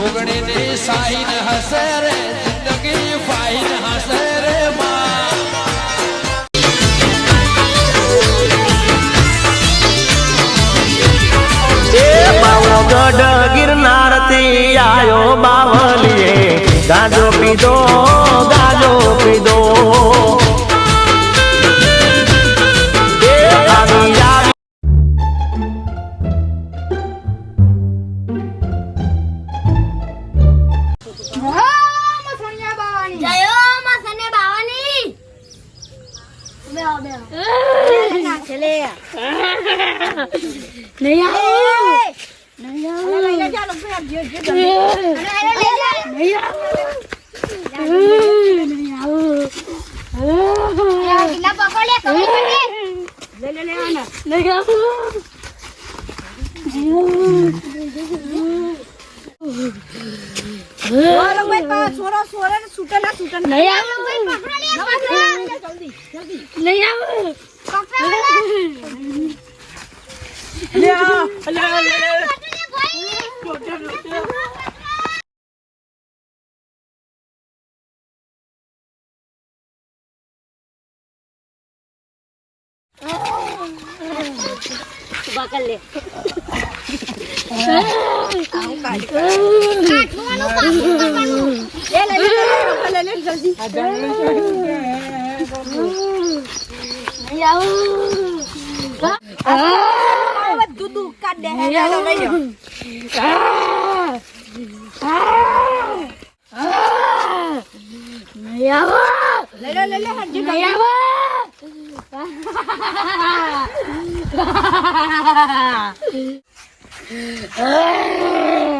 જોગણી ની સાઈન હશે રે જિંદગી ફાઈન હશે. લે નહીં આવું નહીં આવું નહીં આવું નહીં આવું લે લે લે આના નહીં આવું મારો ભાઈ પા છોરો છોરે છૂટેલા છૂટે લે Ah!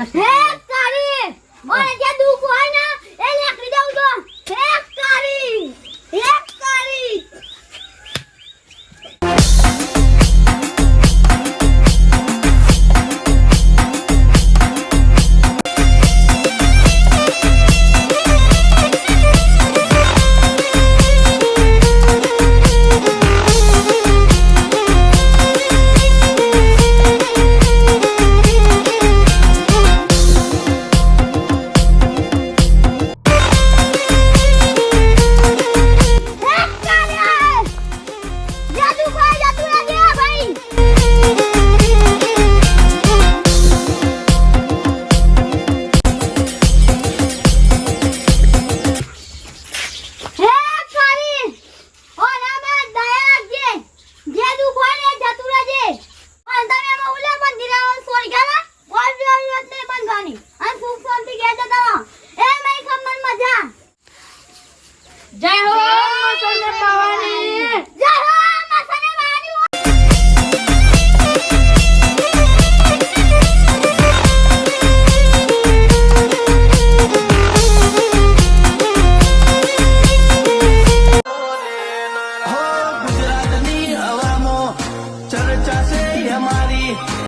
Cause that's